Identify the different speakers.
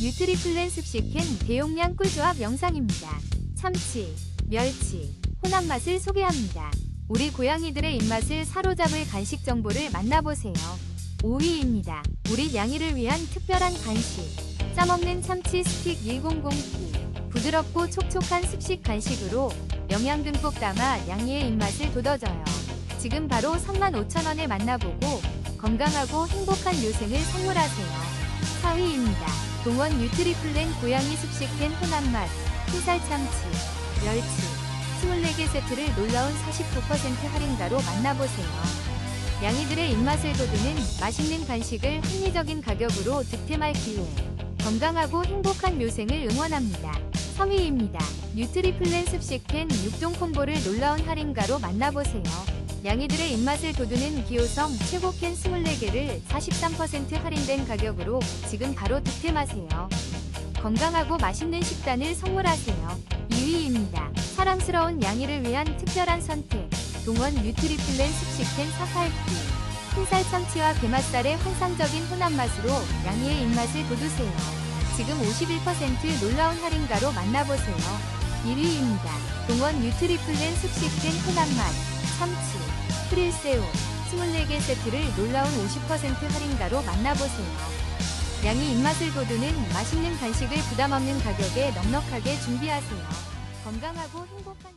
Speaker 1: 뉴트리플랜 습식캔 대용량 꿀조합 영상입니다. 참치, 멸치, 혼합 맛을 소개합니다. 우리 고양이들의 입맛을 사로잡을 간식 정보를 만나보세요. 5위입니다. 우리 양이를 위한 특별한 간식. 짬없는 참치 스틱 1009. 부드럽고 촉촉한 습식 간식으로 영양 듬뿍 담아 양이의 입맛을 돋워줘요. 지금 바로 35,000원에 만나보고 건강하고 행복한 요생을 선물하세요. 4위입니다. 동원 뉴트리플랜 고양이 습식된 혼합맛, 흰살 참치, 멸치, 24개 세트를 놀라운 49% 할인가로 만나보세요. 양이들의 입맛을 돋우는 맛있는 간식을 합리적인 가격으로 득템할 기회. 건강하고 행복한 묘생을 응원합니다. 3위입니다. 뉴트리플랜 습식팬 6종 콤보를 놀라운 할인가로 만나보세요. 양이들의 입맛을 돋우는 기호성 최고캔 24개를 43% 할인된 가격으로 지금 바로 득템하세요. 건강하고 맛있는 식단을 선물하세요. 2위입니다. 사랑스러운 양이를 위한 특별한 선택. 동원 뉴트리플랜 습식캔 사살기. 흰살 참치와 게맛살의 환상적인 혼합 맛으로 양이의 입맛을 돋우세요. 지금 51% 놀라운 할인가로 만나보세요. 1위입니다. 동원 뉴트리플랜 습식된 혼합 맛. 참치, 프릴새우, 24개 세트를 놀라운 50% 할인가로 만나보세요. 양이 입맛을 돋우는 맛있는 간식을 부담 없는 가격에 넉넉하게 준비하세요. 건강하고 행복한